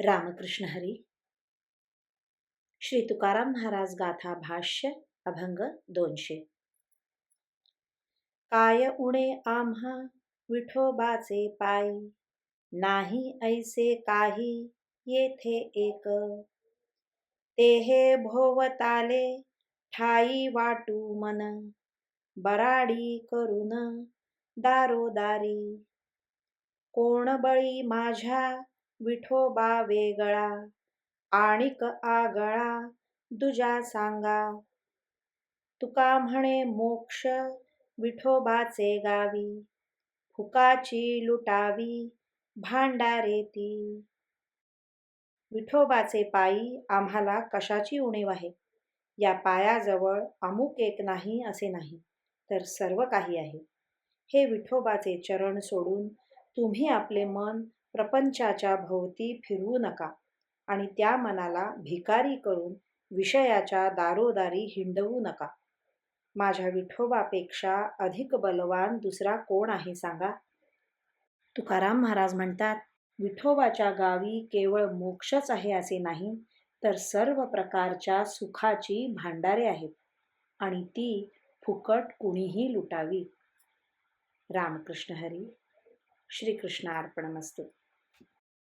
रामकृष्ण हरी। श्री तुकाराम महाराज गाथा भाष्य अभंग दोनशे। काय उणे आम्हा विठोबाचे पायी नाही ऐसे काही येथे एक। ते हे भोवताले ठाई वाटू मन बराडी करून दारोदारी। कोण बळी माझ्या विठोबा वेगळा. आणिक आगळा. दुजा सांगा. तुका म्हणे मोक्ष. विठोबाचे गावी. फुकाची लुटावी. भांडारे ती. विठोबाचे पायी आम्हाला कशाची उणीव आहे? या पायाजवळ अमुक एक नाही असे नाही तर सर्व काही आहे. हे विठोबाचे चरण सोडून तुम्ही आपले मन प्रपंचाच्या भोवती फिरू नका आणि त्या मनाला भिकारी करून विषयाच्या दारोदारी हिंडवू नका. माझ्या विठोबापेक्षा अधिक बलवान दुसरा कोण आहे सांगा? तुकाराम महाराज म्हणतात विठोबाच्या गावी केवळ मोक्षच आहे असे नाही तर सर्व प्रकारच्या सुखाची भांडारे आहेत आणि ती फुकट कुणीही लुटावी. रामकृष्ण हरी ಶ್ರೀಕೃಷ್ಣ ಅರ್ಪಣಮಸ್ತು.